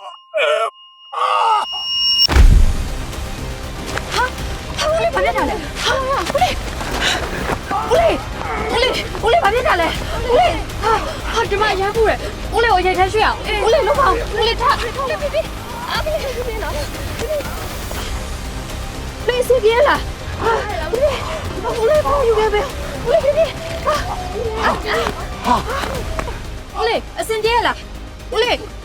ဘာဖြစ်တာလဲဟာဦးလေးဦးလေးဦးလေးဦးလေးဘာဖြစ်တာလဲဦးလေးဟာဟာဒီမှာရမ်းပူတယ်ဦးလေးကိုရိုက်ထမ်းရွှေ့အောင်ဦးလေးလုံးပါဦးလေး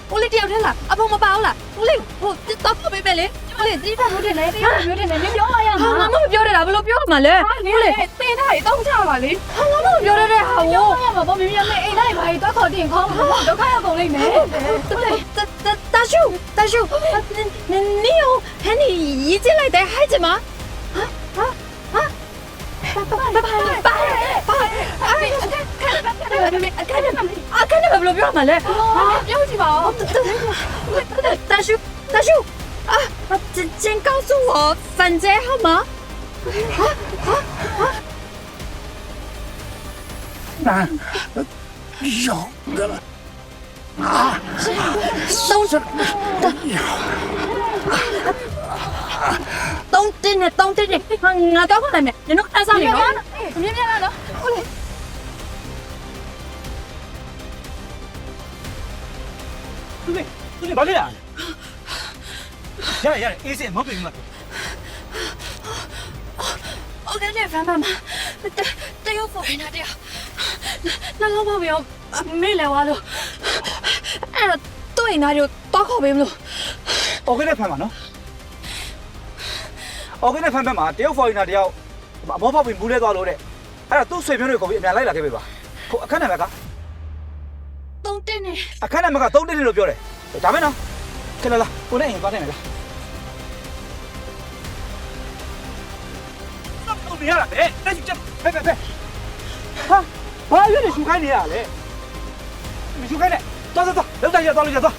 ကိုလေးတယောက်ထဲလားအဖေမပါဘူးလားကိုလေးဟိုတော့ဖို့ပေးမယ်လေကိုလေးတိတိကျကျပြောတယ်လေပြောတယ်လေပြောရမှာဟာငါမပြောရတာဘယ်လိုပြောရမှာလဲကိုလေးတင်ထားရေတုံးချပါလေဟာငါမပြောရတဲ့ဟာကိုပြောရမှာပေါ့မင်းမင်းအိမ်လိုက်ပါရေတော့ခေါ်တင်ခေါ်မှာဒုက္ခရောက်ကုန်လိမ့်မယ်တတတရှုတရှုနင်းနီယိုဟန်နီရေးချလိုက်တဲ့ဟဲ့ကျမဟာဟာဟာပါပါပါ 吗？啊啊啊！拜拜拜拜拜拜！哎，看看看看看啊，看那个不不要买嘞！ ပြောကြည့်ပါဦး 大叔大叔啊，请请告诉我反正好吗？难，有的了啊！都是都真的都真的，我到后来面，你能看上你了？ မြင်မြင်လာတော့ဟုတ်လေ ။သူနေဘာဖြစ်လာလဲ။ရတယ်ရတယ်အေးစင်မဟုတ်ပြင်မှာ။အော်ကဲလေဖမ်းမမတတယောက်ပေါ်နေတာတယောက်။နှလုံးမပြောမေ့လဲဝါလို့။အဲ့တော့သူ့အိမ်သားတွေကိုတော့ခေါ်ပေးမလို့။အော်ကဲလေဖမ်းမနော်။အော်ကဲလေဖမ်းဖမ်းမှာတယောက်ပေါ်နေတာတယောက်အမောဖောက်ပြီးမူးလဲသွားလို့တဲ့။အဲ့တော့သူ့ဆွေမျိုးတွေကိုပြီးအမြန်လိုက်လာခဲ့ပေးပါ။ဟိုအခက်နံပါတ်က3တင်းနေအခက်နံပါတ်က3တင်းနေလို့ပြောတယ်။ ဒါပဲနော်ကဲလာလာကိုနဲ့ရင်သွားတယ်မလားတော့နေရတာပဲတက်ယူချက်ပဲပဲပဲဟာဘာရွေးနေရှူခိုင်းနေရလဲမရှူခိုင်းနဲ့သွားသွားသွားလောက်တရသွားလို့ရသွား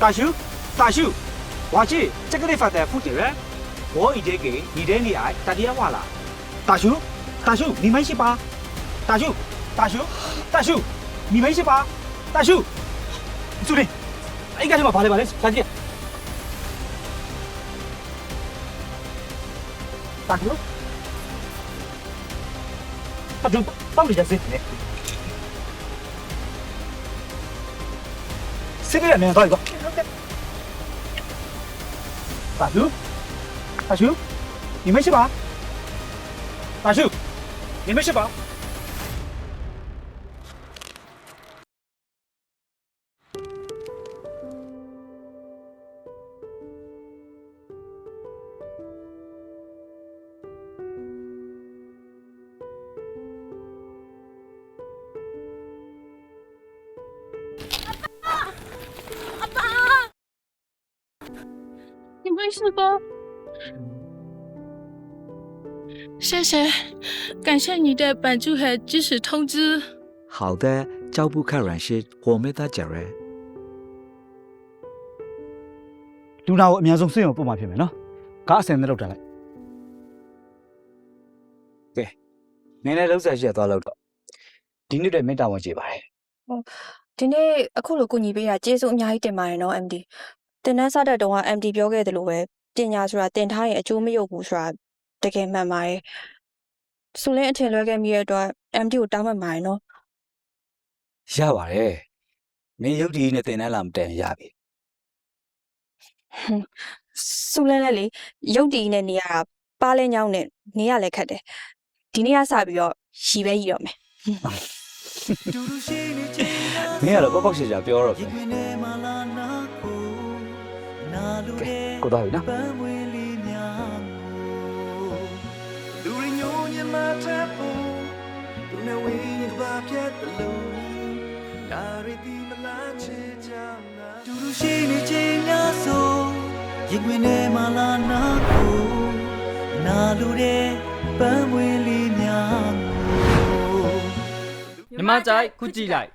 တာရှူတာရှူဝါချီချက်ကလေးဖတ်တဲ့ဖုတ်တယ်ရယ်ဝေါ်ဤတဲ့ကေဒီတဲ့နေအိုင်တတရားဝါလာတာရှူတာရှူမိမရှိပါတာရှူတာရှူတာရှူမိမရှိပါတာရှူသူလေး 助理哎干什么跑来跑来赶紧大叔大叔到底在谁呢这个人没有到一个大叔，大叔，你没事吧？大叔，你没事吧？ 你没事吧？谢谢，感谢你的帮助和及时通知。好的，招不客人是我们的责任。 လူနာကိုအများဆုံးစိတ်အောင်ပုံမှန်ဖြစ်မယ်နော်ကားအစင်နဲ့လောက်တာလိုက်ကဲနင်းလည်းလောက်ဆက်ရှိရသွားလောက်တော့ဒီနေ့တည်းမေတ္တာဝင်ကြည့်ပါတယ် ဒီနေ့အခုလိုကုညီပေးတာကျေးဇူးအများကြီးတင်ပါတယ်နော် MD တင်တန်းစတဲ့တုန်းက MD ပြောခဲ့တယ်လို့ပဲပညာဆိုတာတင်ထားရင်အကျိုးမရုပ်ဘူးဆိုတာတကယ်မှန်ပါတယ်ဆိုလင်းအထင်လွဲခဲ့မိတဲ့အတွက် MD ကိုတောင်းပန်ပါတယ်နော်ရပါတယ်မင်းရုပ်တည်နဲ့တင်တန်းလာမတင်ရပြီဆိုလင်းလည်းလေရုပ်တည်နဲ့နေရတာပါလဲညောင်းနဲ့နေရလဲခက်တယ်ဒီနေ့ကစပြီးတော့ရှီပဲရည်တော့မယ်မင်းကတော့ပေါ့ပေါ့ရှာရှာပြောတော့ပြီ ကဲကိုတော့ပြီနော်လူရညိုညမတဲ့ပူသူနဲ့ဝင်းရပါပြတ်တယ်လို့ဒါရတီမလားချေချမ်းနာတူတူရှိနေချိန်များဆိုရင်ခွင်ထဲမှာလာနာကိုနာလူတဲ့ပန်းမွေလေးများကိုမြမကြိုက်ခုကြည့်လိုက်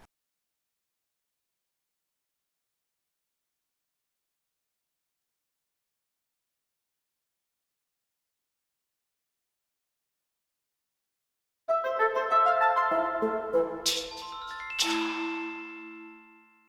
Tch.